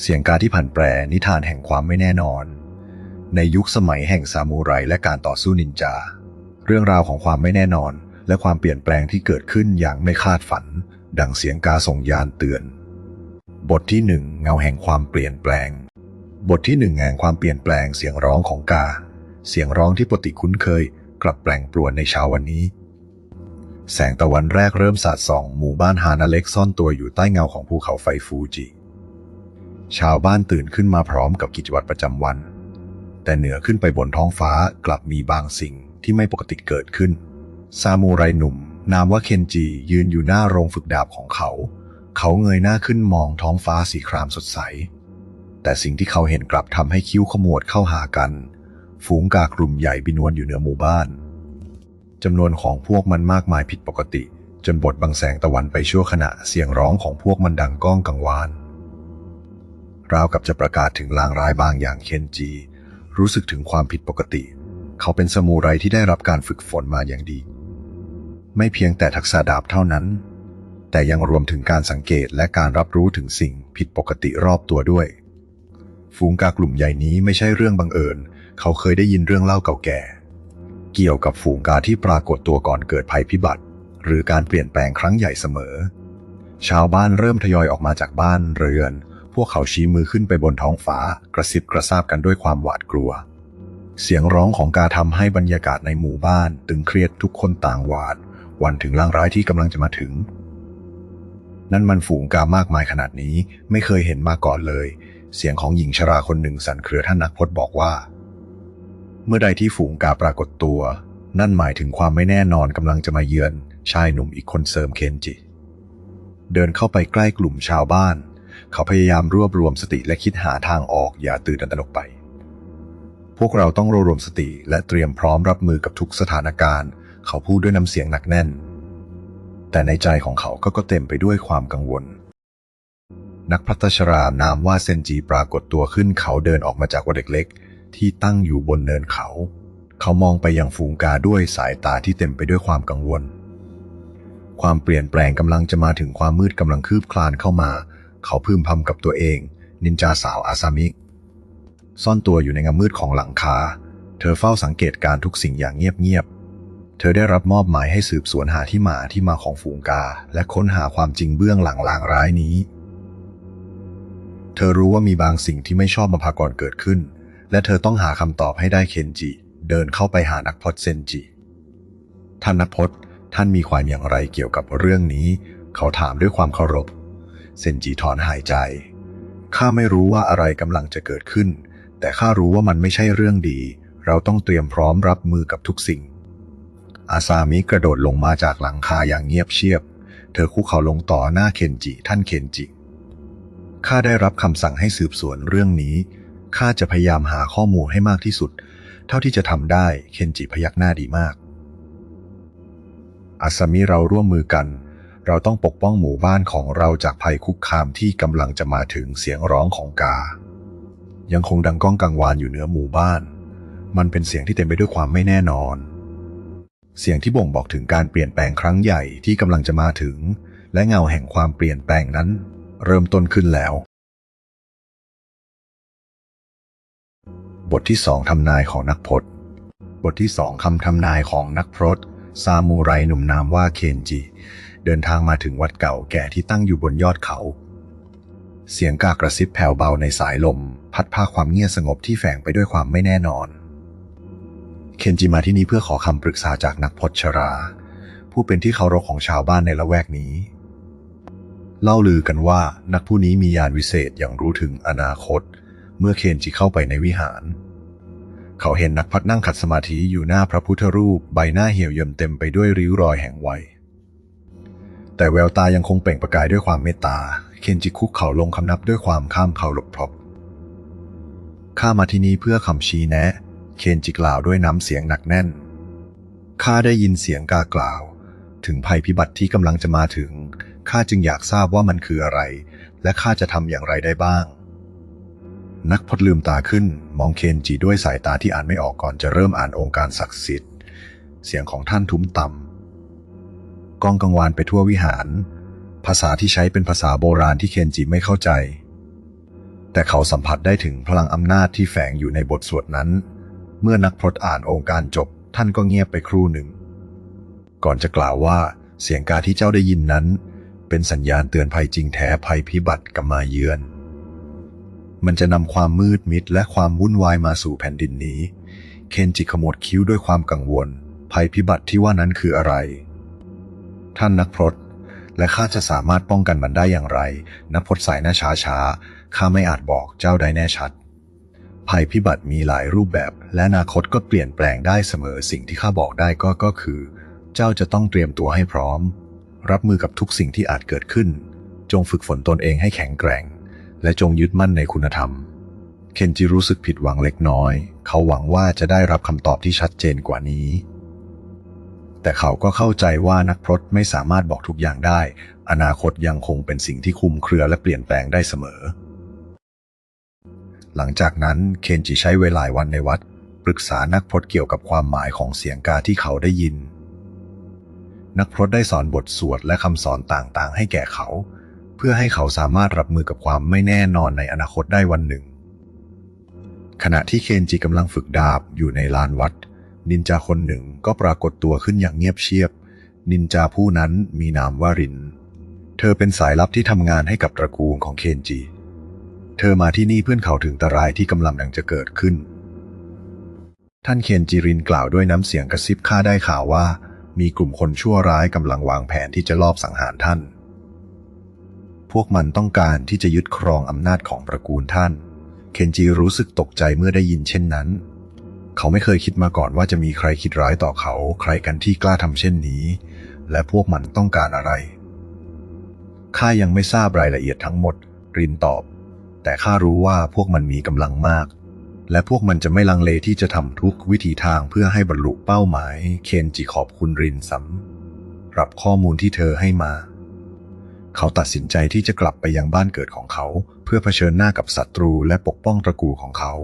เสียงกาที่ผันแปรนิทานแห่งความไม่แน่นอน ในยุคสมัยแห่งซามูไรและการต่อสู้นินจา เรื่องราวของความไม่แน่นอน และความเปลี่ยนแปลงที่เกิดขึ้นอย่างไม่คาดฝัน ดังเสียงกาส่งยานเตือน บทที่หนึ่งเงาแห่งความเปลี่ยนแปลง บทที่หนึ่งแห่งความเปลี่ยนแปลงเสียงร้องของกา เสียงร้องที่ปกติคุ้นเคย กลับแปลงปรวนในเช้าวันนี้ แสงตะวันแรกเริ่มสาดส่อง หมู่บ้านฮานาเล็กซ่อนตัวอยู่ใต้เงาของภูเขาไฟฟูจิ ชาวบ้านตื่นขึ้นมาพร้อมกับกิจวัตรประจำวัน แต่เหนือขึ้นไปบนท้องฟ้ากลับมีบางสิ่งที่ไม่ปกติเกิดขึ้น ซามูไรหนุ่ม นามว่าเคนจิยืนอยู่หน้าโรงฝึกดาบของเขา เขาเงยหน้าขึ้นมองท้องฟ้าสีครามสดใส แต่สิ่งที่เขาเห็นกลับทำให้คิ้วขมวดเข้าหากัน ฝูงกากลุ่มใหญ่บินวนอยู่เหนือหมู่บ้านจำนวนของพวกมันมากมายผิดปกติ จนบดบังแสงตะวันไปชั่วขณะเสียงร้องของพวกมันดังก้องกังวาน ราวกับจะประกาศถึงลางร้ายบางอย่างเคนจี รู้สึกถึงความผิดปกติ เขาเป็นสมูไรที่ได้รับการฝึกฝนมาอย่างดี ไม่เพียงแต่ทักษะดาบเท่านั้น แต่ยังรวมถึงการสังเกตและการรับรู้ถึงสิ่งผิดปกติรอบตัวด้วยฝูงกากลุ่มใหญ่นี้ไม่ใช่เรื่องบังเอิญ เขาเคยได้ยินเรื่องเล่าเก่าแก่ เกี่ยวกับฝูงกาที่ปรากฏตัวก่อนเกิดภัยพิบัติ หรือการเปลี่ยนแปลงครั้งใหญ่เสมอ ชาวบ้านเริ่มทยอยออกมาจากบ้านเรือน พวกเขาชี้มือขึ้นไปบนท้องฟ้ากระซิบกระซาบกันด้วยความหวาดกลัว เสียงร้องของกาทำให้บรรยากาศในหมู่บ้านตึงเครียดทุกคนต่างหวาด วันถึงล่างร้ายที่กำลังจะมาถึง นั่นมันฝูงกามากมายขนาดนี้ไม่เคยเห็นมาก่อนเลย เสียงของหญิงชราคนหนึ่งสั่นเครือท่านนักพจน์บอกว่า เมื่อใดที่ฝูงกาปรากฏตัว นั่นหมายถึงความไม่แน่นอนกำลังจะมาเยือน ชายหนุ่มอีกคนเสริมเคนจิ เดินเข้าไปใกล้กลุ่มชาวบ้าน เขาพยายามรวบรวมสติและคิดหาทางออกอย่าตื่นตระหนกไป พวกเราต้องรวบรวมสติและเตรียมพร้อมรับมือกับทุกสถานการณ์ เขาพูดด้วยน้ำเสียงหนักแน่น แต่ในใจของเขาก็ก็เต็มไปด้วยความกังวล นักพัฒชรานามว่าเซนจีปรากฏตัวขึ้นเขาเดินออกมาจากวัดเล็กๆ ที่ตั้งอยู่บนเนินเขา เขามองไปยังฝูงกาด้วยสายตาที่เต็มไปด้วยความกังวลความเปลี่ยนแปลงกำลังจะมาถึงความมืดกำลังคืบคลานเข้ามา เขาพึมพำกับตัวเอง นินจาสาวอาซามิ ซ่อนตัวอยู่ในเงามืดของหลังคา เธอเฝ้าสังเกตการทุกสิ่งอย่างเงียบๆ เธอได้รับมอบหมายให้สืบสวนหาที่มาที่มาของฝูงกา และค้นหาความจริงเบื้องหลังลางร้ายนี้ เธอรู้ว่ามีบางสิ่งที่ไม่ชอบมาพากลเกิดขึ้น และเธอต้องหาคำตอบให้ได้เคนจิ เดินเข้าไปหานักพจน์เซนจิ ท่านนักพจน์ท่านมีความอย่างไรเกี่ยวกับเรื่องนี้ เขาถามด้วยความเคารพ เซนจิถอนหายใจ ข้าไม่รู้ว่าอะไรกำลังจะเกิดขึ้น แต่ข้ารู้ว่ามันไม่ใช่เรื่องดี เราต้องเตรียมพร้อมรับมือกับทุกสิ่ง อาซามิกระโดดลงมาจากหลังคาอย่างเงียบเชียบ เธอคุกเข่าลงต่อหน้าเคนจิ ท่านเคนจิ ข้าได้รับคำสั่งให้สืบสวนเรื่องนี้ ข้าจะพยายามหาข้อมูลให้มากที่สุด เท่าที่จะทำได้ เคนจิพยักหน้าดีมากอาซามิเราร่วมมือกัน เราต้องปกป้องหมู่บ้านของเราจากภัยคุกคามที่กำลังจะมาถึงเสียงร้องของกา ยังคงดังก้องกังวานอยู่เหนือหมู่บ้าน มันเป็นเสียงที่เต็มไปด้วยความไม่แน่นอน เสียงที่บ่งบอกถึงการเปลี่ยนแปลงครั้งใหญ่ที่กำลังจะมาถึง และเงาแห่งความเปลี่ยนแปลงนั้น เริ่มต้นขึ้นแล้ว บทที่สองทำนายของนักพจน์ บทที่สองคำทำนายของนักพรตซามูไรหนุ่มนามว่าเคนจิ เดินทางมาถึงวัดเก่าแก่ที่ตั้งอยู่บนยอดเขา เสียงกากระซิบแผ่วเบาในสายลม พัดพาความเงียบสงบที่แฝงไปด้วยความไม่แน่นอน เคนจิมาที่นี่เพื่อขอคำปรึกษาจากนักพจน์ชรา ผู้เป็นที่เคารพของชาวบ้านในละแวกนี้ เล่าลือกันว่านักผู้นี้มียานวิเศษอย่างรู้ถึงอนาคต เมื่อเคนจิเข้าไปในวิหารเขาเห็นนักพัดนั่งขัดสมาธิอยู่หน้าพระพุทธรูปใบหน้าเหี่ยวย่นเต็มไปด้วยริ้วรอยแห่งวัย แต่แววตายังคงเปล่งประกายด้วยความเมตตา เคนจิคุกเข่าลงคำนับด้วยความข้ามเข่าหลบพรบข้ามาที่นี่เพื่อคำชี้แนะ เคนจิกล่าวด้วยน้ำเสียงหนักแน่น ข้าได้ยินเสียงกากล่าว ถึงภัยพิบัติที่กำลังจะมาถึง ข้าจึงอยากทราบว่ามันคืออะไร และข้าจะทำอย่างไรได้บ้าง นักพจน์ลืมตาขึ้น มองเคนจิด้วยสายตาที่อ่านไม่ออกก่อนจะเริ่มอ่านองค์การศักดิ์สิทธิ์ เสียงของท่านทุ้มต่ำ ก้องกังวานไปทั่ววิหาร ภาษาที่ใช้เป็นภาษาโบราณที่เคนจิไม่เข้าใจ แต่เขาสัมผัสได้ถึงพลังอำนาจที่แฝงอยู่ในบทสวดนั้น เมื่อนักพรตอ่านองค์การจบท่านก็เงียบไปครู่หนึ่ง ก่อนจะกล่าวว่าเสียงกาที่เจ้าได้ยินนั้น เป็นสัญญาณเตือนภัยจริงแท้ภัยพิบัติกำมาเยือน มันจะนำความมืดมิดและความวุ่นวายมาสู่แผ่นดินนี้ เคนจิขมวดคิ้วด้วยความกังวล ภัยพิบัติที่ว่านั้นคืออะไร ท่านนักพรตและข้าจะสามารถป้องกันมันได้อย่างไร นักพรตสายหน้าช้าช้าข้าไม่อาจบอกเจ้าได้แน่ชัด ภัยพิบัติมีหลายรูปแบบ และอนาคตก็เปลี่ยนแปลงได้เสมอสิ่งที่ข้าบอกได้ก็ก็คือ เจ้าจะต้องเตรียมตัวให้พร้อม รับมือกับทุกสิ่งที่อาจเกิดขึ้น จงฝึกฝนตนเองให้แข็งแกร่ง และจงยึดมั่นในคุณธรรมเคนจิรู้สึกผิดหวังเล็กน้อย เขาหวังว่าจะได้รับคำตอบที่ชัดเจนกว่านี้ แต่เขาก็เข้าใจว่านักพรตไม่สามารถบอกทุกอย่างได้ อนาคตยังคงเป็นสิ่งที่คุมเครือและเปลี่ยนแปลงได้เสมอ หลังจากนั้นเคนจิใช้เวลาวันในวัด ปรึกษานักพรตเกี่ยวกับความหมายของเสียงกาที่เขาได้ยิน นักพรตได้สอนบทสวดและคำสอนต่างๆ ให้แก่เขา เพื่อให้เขาสามารถรับมือกับความไม่แน่นอนในอนาคตได้วันหนึ่ง ขณะที่เคนจิกำลังฝึกดาบอยู่ในลานวัด นินจาคนหนึ่งก็ปรากฏตัวขึ้นอย่างเงียบเชียบ นินจาผู้นั้นมีนามว่าริน เธอเป็นสายลับที่ทำงานให้กับตระกูลของเคนจิ เธอมาที่นี่เพื่อเขาถึงตรายที่กำลังดังจะเกิดขึ้น ท่านเคนจิรินกล่าวด้วยน้ำเสียงกระซิบข้าได้ข่าวว่า มีกลุ่มคนชั่วร้ายกำลังวางแผนที่จะลอบสังหารท่าน พวกมันต้องการที่จะยึดครองอำนาจของตระกูลท่าน เคนจิรู้สึกตกใจเมื่อได้ยินเช่นนั้น เขาไม่เคยคิดมาก่อนว่าจะมีใครคิดร้ายต่อเขาใครกันที่กล้าทำเช่นนี้ และพวกมันต้องการอะไร ข้ายังไม่ทราบรายละเอียดทั้งหมด รินตอบ แต่ข้ารู้ว่าพวกมันมีกำลังมาก และพวกมันจะไม่ลังเลที่จะทำทุกวิธีทางเพื่อให้บรรลุเป้าหมาย เคนจิขอบคุณรินซ้ำรับข้อมูลที่เธอให้มา เขาตัดสินใจที่จะกลับไปยังบ้านเกิดของเขา เพื่อเผชิญหน้ากับศัตรูและปกป้องตระกูลของเขา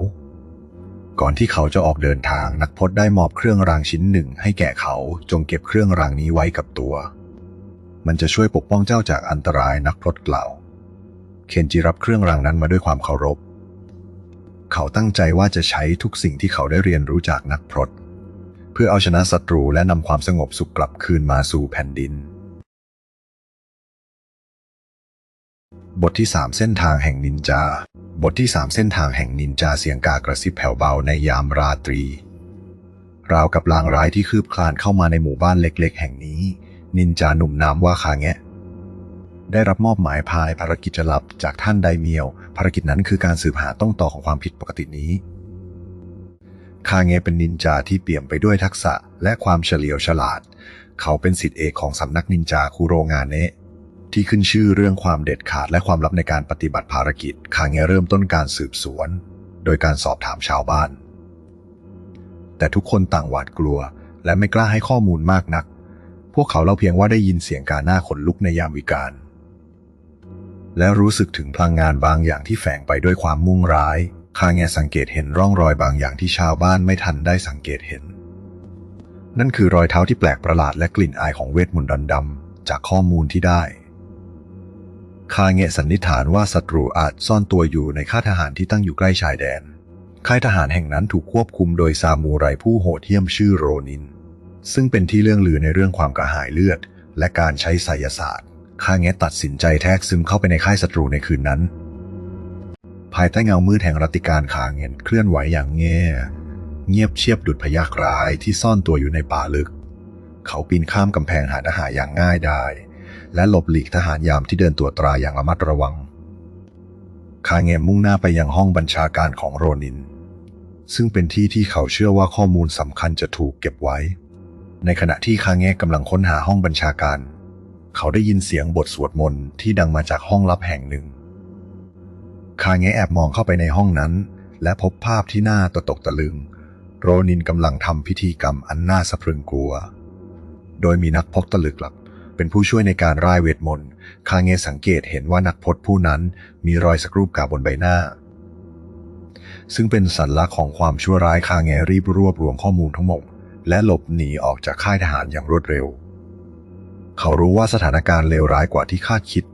ก่อนที่เขาจะออกเดินทาง นักพจน์ได้มอบเครื่องรางชิ้นหนึ่งให้แก่เขาจงเก็บเครื่องรางนี้ไว้กับตัว มันจะช่วยปกป้องเจ้าจากอันตรายนักพรตกล่าว เคนจิรับเครื่องรางนั้นมาด้วยความเคารพ เขาตั้งใจว่าจะใช้ทุกสิ่งที่เขาได้เรียนรู้จากนักพรตเพื่อเอาชนะศัตรูและนำความสงบสุขกลับคืนมาสู่แผ่นดิน บทที่ 3 เส้นทางแห่งนินจา บทที่ 3 เส้นทางแห่งนินจาเสียงกากระซิบแผ่วเบาในยามราตรี ราวกับลางร้ายที่คืบคลานเข้ามาในหมู่บ้านเล็กๆ แห่งนี้ นินจาหนุ่มนามว่าคาแงะ ได้รับมอบหมายพายภารกิจจะลับจากท่านไดเมียว ภารกิจนั้นคือการสืบหาต้นต่อของความผิดปกตินี้คาเงะเป็นนินจาที่เปี่ยมไปด้วยทักษะและความเฉลียวฉลาด เขาเป็นสิทธิเอกของสำนักนินจาคุโรงานเนะ ที่ขึ้นชื่อเรื่องความเด็ดขาดและความลับในการปฏิบัติภารกิจคางเงเริ่มต้นการสืบสวน โดยการสอบถามชาวบ้าน แต่ทุกคนต่างหวาดกลัว และไม่กล้าให้ข้อมูลมากนัก พวกเขาเล่าเพียงว่าได้ยินเสียงการหน้าขนลุกในยามวิกาลและรู้สึกถึงพลังงานบางอย่างที่แฝงไปด้วยความมุ่งร้าย คางแงสังเกตเห็นร่องรอยบางอย่างที่ชาวบ้านไม่ทันได้สังเกตเห็น นั่นคือรอยเท้าที่แปลกประหลาดและกลิ่นอายของเวทมนต์ดำๆจากข้อมูลที่ได้ คาเงะสันนิษฐานว่าศัตรูอาจซ่อนตัวอยู่ในค่ายทหารที่ตั้งอยู่ใกล้ชายแดน ค่ายทหารแห่งนั้นถูกควบคุมโดยซามูไรผู้โหดเหี้ยมชื่อโรนิน ซึ่งเป็นที่เรื่องลือในเรื่องความกระหายเลือด และการใช้ไสยศาสตร์คาเงะตัดสินใจแทรกซึมเข้าไปในค่ายศัตรูในคืนนั้น ภายใต้เงามืดแห่งรัติการคาเงนเคลื่อนไหวอย่างเงียบเงียบเชียบดุดพยักร้ายที่ซ่อนตัวอยู่ในป่าลึก เขาปีนข้ามกำแพงหาอาหารอย่างง่ายดาย และหลบหลีกทหารยามที่เดินตรวจตราอย่างระมัดระวัง คาเงมมุ่งหน้าไปยังห้องบัญชาการของโรนิน ซึ่งเป็นที่ที่เขาเชื่อว่าข้อมูลสำคัญจะถูกเก็บไว้ ในขณะที่คาเงะกำลังค้นหาห้องบัญชาการ เขาได้ยินเสียงบทสวดมนต์ที่ดังมาจากห้องลับแห่งหนึ่ง คาเงะแอบมองเข้าไปในห้องนั้น และพบภาพที่น่าตกตกตะลึง โรนินกำลังทำพิธีกรรมอันน่าสะพรึงกลัว โดยมีนักพกตะลึกหลับ เป็นผู้ช่วยในการร่ายเวทมนต์ คาเงสังเกตเห็นว่านักพจน์ผู้นั้นมีรอยสกรูปกาบนใบหน้า ซึ่งเป็นสัญลักษณ์ของความชั่วร้ายคาเงรีบรวบรวมข้อมูลทั้งหมด และหลบหนีออกจากค่ายทหารอย่างรวดเร็ว เขารู้ว่าสถานการณ์เลวร้ายกว่าที่คาดคิด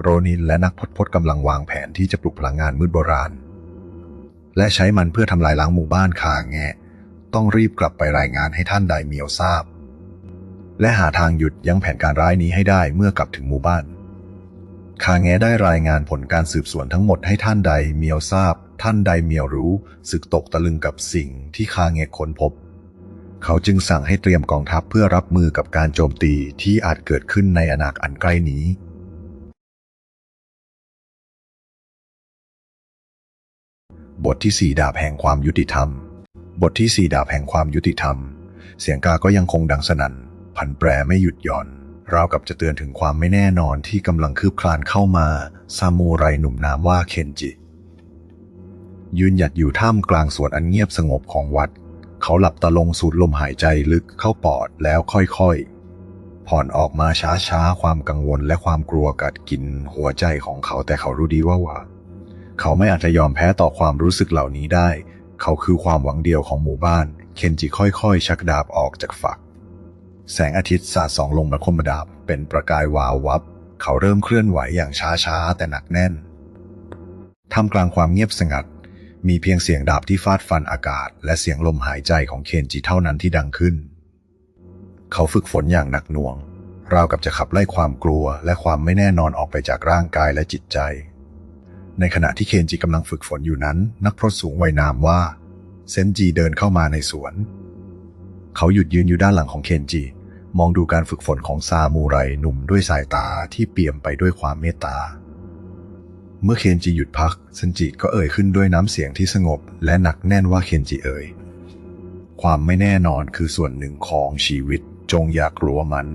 โรนินและนักพจพจน์กำลังวางแผนที่จะปลุกพลังงานมืดโบราณ และใช้มันเพื่อทำลายล้างหมู่บ้านคาแงะต้องรีบกลับไปรายงานให้ท่านไดเมียวทราบ และหาทางหยุดยั้งแผนการร้ายนี้ให้ได้เมื่อกลับถึงหมู่บ้าน คาแงะได้รายงานผลการสืบสวนทั้งหมดให้ท่านไดเมียวทราบ ท่านไดเมียวรู้สึกตกตะลึงกับสิ่งที่คาแงะค้นพบ เขาจึงสั่งให้เตรียมกองทัพเพื่อรับมือกับการโจมตีที่อาจเกิดขึ้นในอนาคตอันใกล้นี้บทที่สี่ดาบแห่งความยุติธรรม บทที่สี่ดาบแห่งความยุติธรรม เสียงกาก็ยังคงดังสนั่น ผันแปรไม่หยุดหย่อน ราวกับจะเตือนถึงความไม่แน่นอนที่กำลังคืบคลานเข้ามาซามูไรหนุ่มนามว่าเคนจิ ยืนหยัดอยู่ท่ามกลางสวนอันเงียบสงบของวัด เขาหลับตาลงสูดลมหายใจลึกเข้าปอดแล้วค่อยๆ ผ่อนออกมาช้าๆ ความกังวลและความกลัวกัดกินหัวใจของเขาแต่เขารู้ดีว่าว่า เขาไม่อาจจะยอมแพ้ต่อความรู้สึกเหล่านี้ได้ เขาคือความหวังเดียวของหมู่บ้านเคนจิค่อยๆ ชักดาบออกจากฝัก แสงอาทิตย์สาดส่องลงมาคมดาบเป็นประกายวาววับ เขาเริ่มเคลื่อนไหวอย่างช้าๆ แต่หนักแน่น ท่ามกลางความเงียบสงัด มีเพียงเสียงดาบที่ฟาดฟันอากาศ และเสียงลมหายใจของเคนจิเท่านั้นที่ดังขึ้น เขาฝึกฝนอย่างหนักหน่วง ราวกับจะขับไล่ความกลัวและความไม่แน่นอนออกไปจากร่างกายและจิตใจ ในขณะที่เคนจิกำลังฝึกฝนอยู่นั้น นักพรตสูงวัยนามว่าเซนจีเดินเข้ามาในสวน เขาหยุดยืนอยู่ด้านหลังของเคนจิ มองดูการฝึกฝนของซามูไรหนุ่มด้วยสายตาที่เปี่ยมไปด้วยความเมตตา เมื่อเคนจิหยุดพักเซนจิก็เอ่ยขึ้นด้วยน้ำเสียงที่สงบ และหนักแน่นว่าเคนจิเอ่ย ความไม่แน่นอนคือส่วนหนึ่งของชีวิตจงอย่ากลัวมัน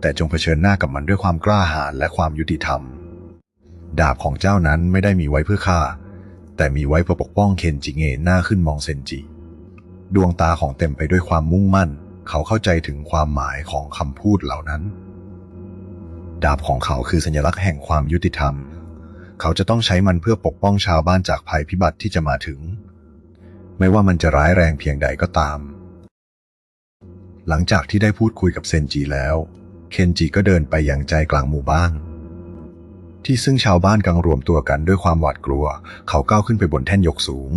แต่จงเผชิญหน้ากับมันด้วยความกล้าหาญและความยุติธรรม ดาบของเจ้านั้นไม่ได้มีไว้เพื่อฆ่า แต่มีไว้เพื่อปกป้องเคนจิเงยหน้าขึ้นมองเซนจิ ดวงตาของเต็มไปด้วยความมุ่งมั่น เขาเข้าใจถึงความหมายของคำพูดเหล่านั้น ดาบของเขาคือสัญลักษณ์แห่งความยุติธรรม เขาจะต้องใช้มันเพื่อปกป้องชาวบ้านจากภัยพิบัติที่จะมาถึง ไม่ว่ามันจะร้ายแรงเพียงใดก็ตาม หลังจากที่ได้พูดคุยกับเซนจิแล้ว เคนจิก็เดินไปอยังใจกลางหมู่บ้านที่ซึ่งชาวบ้านกำลังรวมตัวกันด้วยความหวาดกลัว เขาก้าวขึ้นไปบนแท่นยกสูง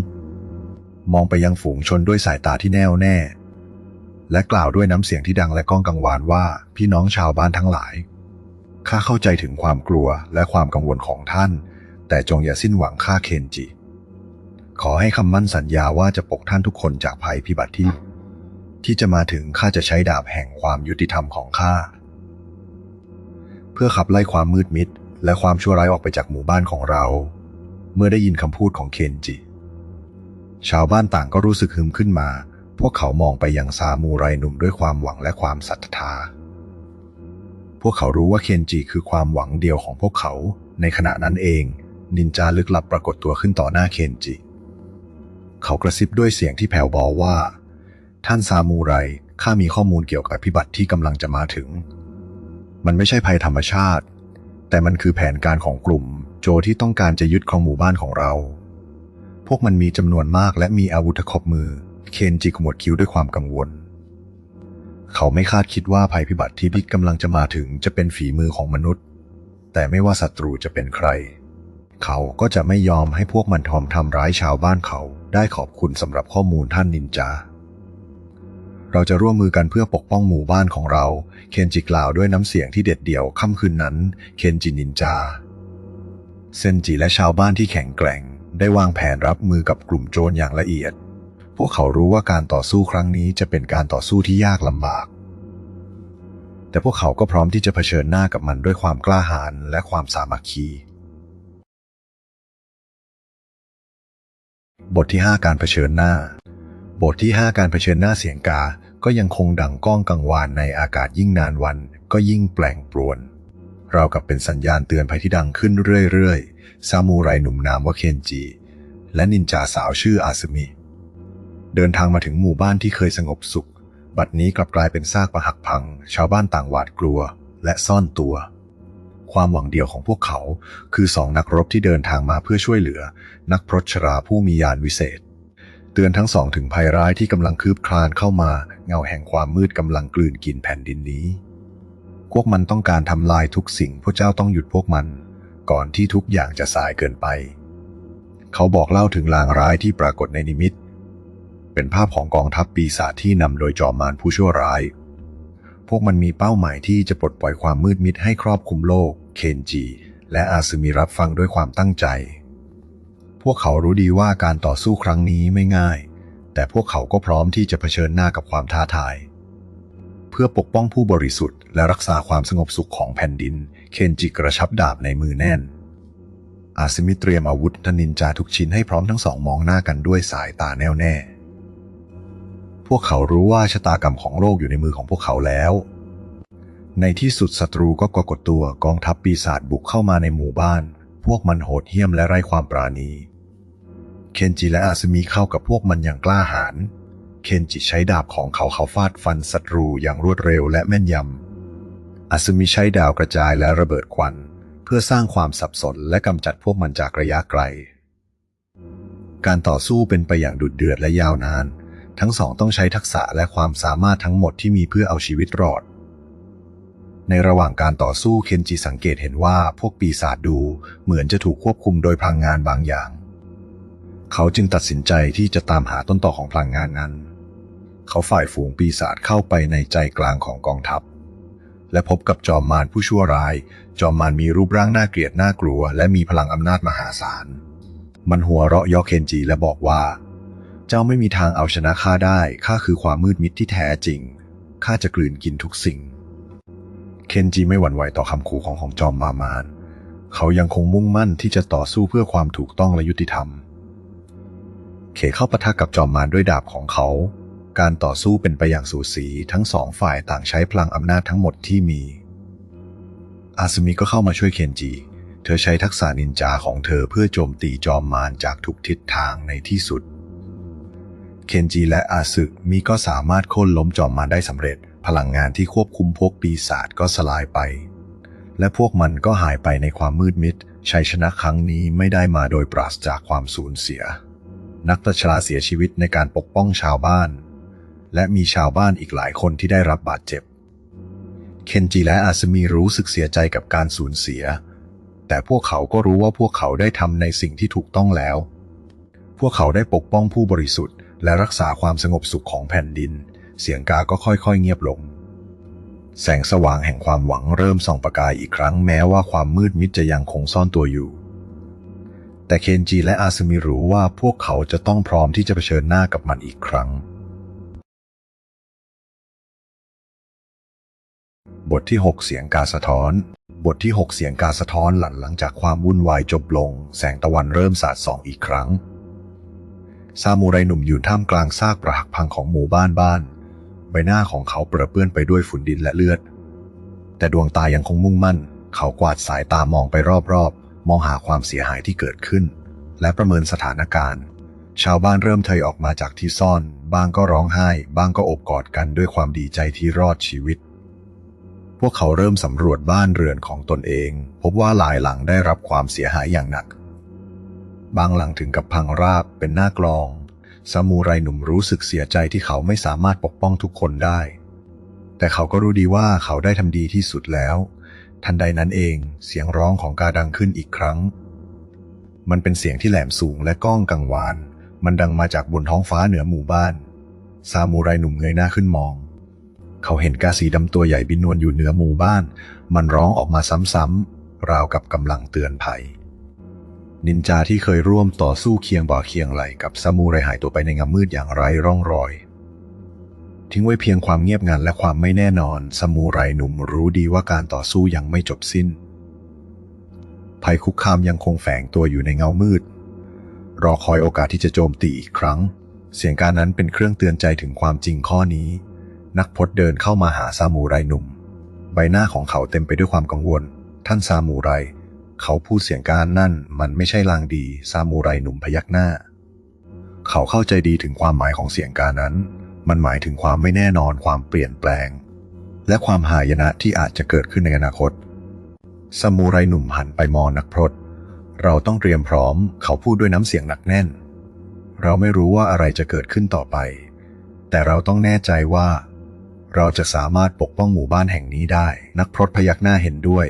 มองไปยังฝูงชนด้วยสายตาที่แน่วแน่ และกล่าวด้วยน้ำเสียงที่ดังและก้องกังวานว่าพี่น้องชาวบ้านทั้งหลายข้าเข้าใจถึงความกลัวและความกังวลของท่าน แต่จงอย่าสิ้นหวังข้าเคนจิ ขอให้คำมั่นสัญญาว่าจะปกท่านทุกคนจากภัยพิบัติที่ ที่จะมาถึงข้าจะใช้ดาบแห่งความยุติธรรมของข้าเพื่อขับไล่ความมืดมิด และความชั่วร้ายออกไปจากหมู่บ้านของเรา เมื่อได้ยินคำพูดของเคนจิ ชาวบ้านต่างก็รู้สึกฮึมขึ้นมา พวกเขามองไปยังซามูไรหนุ่มด้วยความหวังและความศรัทธา พวกเขารู้ว่าเคนจิคือความหวังเดียวของพวกเขา ในขณะนั้นเอง นินจาลึกลับปรากฏตัวขึ้นต่อหน้าเคนจิ เขากระซิบด้วยเสียงที่แผ่วเบาว่า ท่านซามูไรข้ามีข้อมูลเกี่ยวกับพิบัติที่กำลังจะมาถึง มันไม่ใช่ภัยธรรมชาติ แต่มันคือแผนการของกลุ่ม โจที่ต้องการจะยึดครองหมู่บ้านของเรา พวกมันมีจำนวนมากและมีอาวุธครบมือ เคนจิขมวดคิ้วด้วยความกังวล เขาไม่คาดคิดว่าภัยพิบัติที่พิกกำลังจะมาถึงจะเป็นฝีมือของมนุษย์ แต่ไม่ว่าศัตรูจะเป็นใคร เขาก็จะไม่ยอมให้พวกมันทอมทำร้ายชาวบ้านเขา ได้ขอบคุณสำหรับข้อมูลท่านนินจาเราจะร่วมมือกันเพื่อปกป้องหมู่บ้านของเรา เคนจิกล่าวด้วยน้ำเสียงที่เด็ดเดี่ยวค่ำคืนนั้น เคนจินินจา เซนจิและชาวบ้านที่แข็งแกร่ง ได้วางแผนรับมือกับกลุ่มโจรอย่างละเอียด พวกเขารู้ว่าการต่อสู้ครั้งนี้จะเป็นการต่อสู้ที่ยากลำบาก แต่พวกเขาก็พร้อมที่จะเผชิญหน้ากับมันด้วยความกล้าหาญและความสามัคคี บทที่ 5 การเผชิญหน้า บทที่ 5 การเผชิญหน้าเสียงกา ก็ยังคงดังก้องกังวานในอากาศยิ่งนานวัน ก็ยิ่งแปลงปรวน เรากับเป็นสัญญาณเตือนภัยที่ดังขึ้นเรื่อยๆ ซามูไรหนุ่มนามว่าเคนจิ และนินจาสาวชื่ออาซึมิ เดินทางมาถึงหมู่บ้านที่เคยสงบสุข บัดนี้กลับกลายเป็นซากปรักหักพัง ชาวบ้านต่างหวาดกลัวและซ่อนตัว ความหวังเดียวของพวกเขา คือสองนักรบที่เดินทางมาเพื่อช่วยเหลือ นักพรตชราผู้มียานวิเศษ เตือนทั้งสองถึงภัยร้ายที่กำลังคืบคลานเข้ามา เงาแห่งความมืดกำลังกลืนกินแผ่นดินนี้พวกมันต้องการทำลายทุกสิ่งพระเจ้าต้องหยุดพวกมัน ก่อนที่ทุกอย่างจะสายเกินไป เขาบอกเล่าถึงลางร้ายที่ปรากฏในนิมิต เป็นภาพของกองทัพปีศาจที่นำโดยจอมมารผู้ชั่วร้าย พวกมันมีเป้าหมายที่จะปลดปล่อยความมืดมิดให้ครอบคลุมโลก เคนจิ และอาซึมิรับฟังด้วยความตั้งใจ พวกเขารู้ดีว่าการต่อสู้ครั้งนี้ไม่ง่าย แต่พวกเขาก็พร้อมที่จะเผชิญหน้ากับความท้าทาย เพื่อปกป้องผู้บริสุทธิ์และรักษาความสงบสุขของแผ่นดิน คนจิกระชับดาบในมือแน่น อาซึมิเตรียมอาวุธทนินจาทุกชิ้นให้พร้อมทั้งสองมองหน้ากันด้วยสายตาแน่วแน่ พวกเขารู้ว่าชะตากรรมของโลกอยู่ในมือของพวกเขาแล้ว ในที่สุดศัตรูก็ปรากฏตัวกองทัพปีศาจบุกเข้ามาในหมู่บ้าน พวกมันโหดเหี้ยมและไร้ความปราณี เคนจิและอาซึมิเข้ากับพวกมันอย่างกล้าหาญ เคนจิใช้ดาบของเขาเขาฟาดฟันศัตรูอย่างรวดเร็วและแม่นยำ อาซึมิใช้ดาวกระจายและระเบิดควัน เพื่อสร้างความสับสนและกำจัดพวกมันจากระยะไกล การต่อสู้เป็นไปอย่างดุเดือดและยาวนาน ทั้งสองต้องใช้ทักษะและความสามารถทั้งหมดที่มีเพื่อเอาชีวิตรอด ในระหว่างการต่อสู้เคนจิสังเกตเห็นว่าพวกปีศาจดูเหมือนจะถูกควบคุมโดยพลังงานบางอย่าง เขาจึงตัดสินใจที่จะตามหาต้นต่อของพลังงานนั้น เขาฝ่ายฝูงปีศาจเข้าไปในใจกลางของกองทัพ และพบกับจอมมารผู้ชั่วร้าย จอมมารมีรูปร่างน่าเกลียดน่ากลัว และมีพลังอำนาจมหาศาล มันหัวเราะยาะเคนจิและบอกว่า เจ้าไม่มีทางเอาชนะข้าได้ ข้าคือความมืดมิดที่แท้จริง ข้าจะกลืนกินทุกสิ่ง เคนจิไม่หวั่นไหวต่อคำขู่ของของจอมมามารเขายังคงมุ่งมั่นที่จะต่อสู้เพื่อความถูกต้องและยุติธรรม เขเข้าปะทะกับจอมมารด้วยดาบของเขา การต่อสู้เป็นไปอย่างสูสีทั้งสองฝ่ายต่างใช้พลังอำนาจทั้งหมดที่มี อาซึมิก็เข้ามาช่วยเคนจิ เธอใช้ทักษะนินจาของเธอเพื่อโจมตีจอมมารจากทุกทิศทางในที่สุด เคนจิและอาซึมิก็สามารถโค่นล้มจอมมารได้สำเร็จ พลังงานที่ควบคุมพวกปีศาจก็สลายไป และพวกมันก็หายไปในความมืดมิดชัยชนะครั้งนี้ไม่ได้มาโดยปราศจากความสูญเสีย นักตชลาเสียชีวิตในการปกป้องชาวบ้าน และมีชาวบ้านอีกหลายคนที่ได้รับบาดเจ็บ เคนจิและอาซมิรู้สึกเสียใจกับการสูญเสีย แต่พวกเขาก็รู้ว่าพวกเขาได้ทำในสิ่งที่ถูกต้องแล้ว พวกเขาได้ปกป้องผู้บริสุทธิ์ และรักษาความสงบสุขของแผ่นดิน เสียงกาก็ค่อยๆเงียบลง แสงสว่างแห่งความหวังเริ่มส่องประกายอีกครั้งแม้ว่าความมืดมิดจะยังคงซ่อนตัวอยู่แต่เคนจิและอาซึมิรู้ว่าพวกเขาจะต้องพร้อมที่จะเผชิญหน้ากับมันอีกครั้ง บทที่ 6 เสียงกาสะท้อน บทที่ 6 เสียงกาสะท้อนหลังหลังจากความวุ่นวายจบลง แสงตะวันเริ่มสาดส่องอีกครั้ง ซามูไรหนุ่มอยู่ท่ามกลางซากปรักพังของหมู่บ้านบ้าน ใบหน้าของเขาเปรอะเปื้อนไปด้วยฝุ่นดินและเลือด แต่ดวงตายังคงมุ่งมั่น เขากวาดสายตามองไปรอบๆ มองหาความเสียหายที่เกิดขึ้น และประเมินสถานการณ์ ชาวบ้านเริ่มทยอยออกมาจากที่ซ่อน บางก็ร้องไห้บ้างก็โอบกอดกันด้วยความดีใจที่รอดชีวิต พวกเขาเริ่มสำรวจบ้านเรือนของตนเอง พบว่าหลายหลังได้รับความเสียหายอย่างหนัก บางหลังถึงกับพังราบเป็นหน้ากลองซามูไรหนุ่มรู้สึกเสียใจที่เขาไม่สามารถปกป้องทุกคนได้ แต่เขาก็รู้ดีว่าเขาได้ทำดีที่สุดแล้ว ทันใดนั้นเองเสียงร้องของกาดังขึ้นอีกครั้ง มันเป็นเสียงที่แหลมสูงและก้องกังวาน มันดังมาจากบนท้องฟ้าเหนือหมู่บ้านซามูไรหนุ่มเงยหน้าขึ้นมอง เขาเห็นกาสีดำตัวใหญ่บินนวลอยู่เหนือหมู่บ้าน มันร้องออกมาซ้ำๆ ราวกับกำลังเตือนภัย นินจาที่เคยร่วมต่อสู้เคียงบ่าเคียงไหลกับซามูไรหายตัวไปในเงามืดอย่างไร้ร่องรอย ทิ้งไว้เพียงความเงียบงันและความไม่แน่นอนซามูไรหนุ่มรู้ดีว่าการต่อสู้ยังไม่จบสิ้น ภัยคุกคามยังคงแฝงตัวอยู่ในเงามืด รอคอยโอกาสที่จะโจมตีอีกครั้ง เสียงการนั้นเป็นเครื่องเตือนใจถึงความจริงข้อนี้ นักพจน์เดินเข้ามาหาซามูไรหนุ่ม ใบหน้าของเขาเต็มไปด้วยความกังวล ท่านซามูไร เขาพูดเสียงการนั่นมันไม่ใช่ลางดีซามูไรหนุ่มพยักหน้า เขาเข้าใจดีถึงความหมายของเสียงการนั้น มันหมายถึงความไม่แน่นอนความเปลี่ยนแปลง และความหายนะที่อาจจะเกิดขึ้นในอนาคตซามูไรหนุ่มหันไปมองนักพรตเราต้องเตรียมพร้อม เขาพูดด้วยน้ำเสียงหนักแน่น เราไม่รู้ว่าอะไรจะเกิดขึ้นต่อไป แต่เราต้องแน่ใจว่า เราจะสามารถปกป้องหมู่บ้านแห่งนี้ได้ นักพรตพยักหน้าเห็นด้วย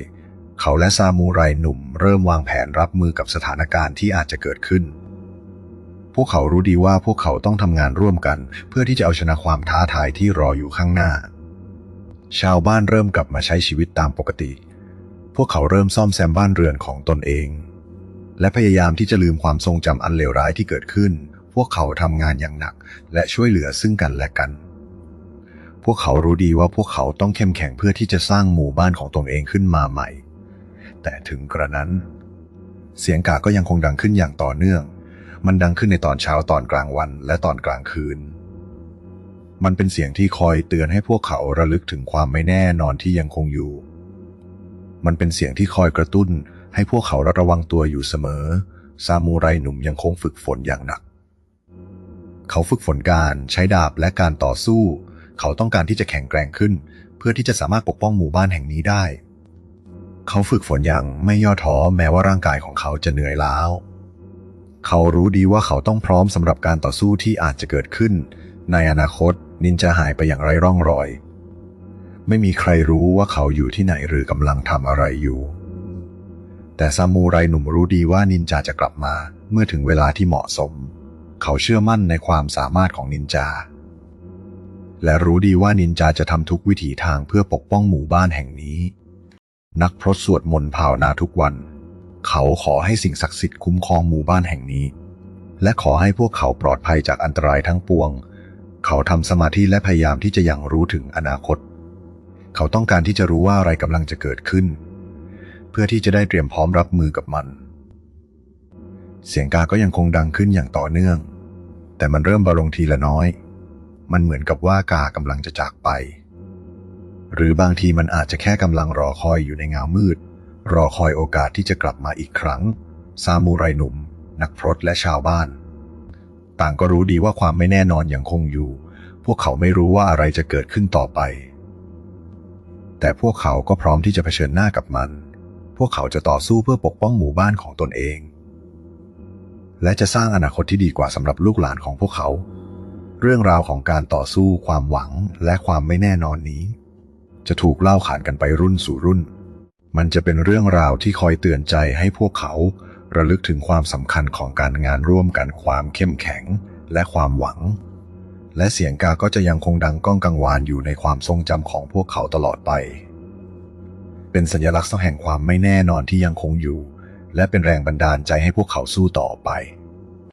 เขาและซามูไรหนุ่มเริ่มวางแผนรับมือกับสถานการณ์ที่อาจจะเกิดขึ้น พวกเขารู้ดีว่าพวกเขาต้องทำงานร่วมกัน เพื่อที่จะเอาชนะความท้าทายที่รออยู่ข้างหน้า ชาวบ้านเริ่มกลับมาใช้ชีวิตตามปกติ พวกเขาเริ่มซ่อมแซมบ้านเรือนของตนเอง และพยายามที่จะลืมความทรงจำอันเลวร้ายที่เกิดขึ้น พวกเขาทำงานอย่างหนัก และช่วยเหลือซึ่งกันและกัน พวกเขารู้ดีว่าพวกเขาต้องเข้มแข็งเพื่อที่จะสร้างหมู่บ้านของตนเองขึ้นมาใหม่ แต่ถึงกระนั้น เสียงกาก็ยังคงดังขึ้นอย่างต่อเนื่อง มันดังขึ้นในตอนเช้าตอนกลางวันและตอนกลางคืน มันเป็นเสียงที่คอยเตือนให้พวกเขาระลึกถึงความไม่แน่นอนที่ยังคงอยู่ มันเป็นเสียงที่คอยกระตุ้นให้พวกเขาระวังตัวอยู่เสมอ ซามูไรหนุ่มยังคงฝึกฝนอย่างหนัก เขาฝึกฝนการใช้ดาบและการต่อสู้ เขาต้องการที่จะแข็งแกร่งขึ้น เพื่อที่จะสามารถปกป้องหมู่บ้านแห่งนี้ได้ เขาฝึกฝนอย่างไม่ย่อท้อแม้ว่าร่างกายของเขาจะเหนื่อยล้าเขารู้ดีว่าเขาต้องพร้อมสำหรับการต่อสู้ที่อาจจะเกิดขึ้น ในอนาคตนินจาหายไปอย่างไร้ร่องรอย ไม่มีใครรู้ว่าเขาอยู่ที่ไหนหรือกำลังทำอะไรอยู่ แต่ซามูไรหนุ่มรู้ดีว่านินจาจะกลับมาเมื่อถึงเวลาที่เหมาะสม เขาเชื่อมั่นในความสามารถของนินจา และรู้ดีว่านินจาจะทำทุกวิถีทางเพื่อปกป้องหมู่บ้านแห่งนี้ นักพรตสวดมนต์ภาวนาทุกวัน เขาขอให้สิ่งศักดิ์สิทธิ์คุ้มครองหมู่บ้านแห่งนี้ และขอให้พวกเขาปลอดภัยจากอันตรายทั้งปวง เขาทำสมาธิและพยายามที่จะยังรู้ถึงอนาคต เขาต้องการที่จะรู้ว่าอะไรกำลังจะเกิดขึ้น เพื่อที่จะได้เตรียมพร้อมรับมือกับมัน เสียงกาก็ยังคงดังขึ้นอย่างต่อเนื่อง แต่มันเริ่มเบาลงทีละน้อย มันเหมือนกับว่ากากำลังจะจากไป หรือบางทีมันอาจจะแค่กำลังรอคอยอยู่ในเงามืด รอคอยโอกาสที่จะกลับมาอีกครั้ง ซามูไรหนุ่ม นักพรตและชาวบ้าน ต่างก็รู้ดีว่าความไม่แน่นอนยังคงอยู่ พวกเขาไม่รู้ว่าอะไรจะเกิดขึ้นต่อไป แต่พวกเขาก็พร้อมที่จะเผชิญหน้ากับมัน พวกเขาจะต่อสู้เพื่อปกป้องหมู่บ้านของตนเอง และจะสร้างอนาคตที่ดีกว่าสำหรับลูกหลานของพวกเขา เรื่องราวของการต่อสู้ความหวังและความไม่แน่นอนนี้ จะถูกเล่าขานกันไปรุ่นสู่รุ่น มันจะเป็นเรื่องราวที่คอยเตือนใจให้พวกเขาระลึกถึงความสำคัญของการงานร่วมกันความเข้มแข็งและความหวัง และเสียงกาก็จะยังคงดังก้องกังวานอยู่ในความทรงจำของพวกเขาตลอดไป เป็นสัญลักษณ์แห่งความไม่แน่นอนที่ยังคงอยู่ และเป็นแรงบันดาลใจให้พวกเขาสู้ต่อไป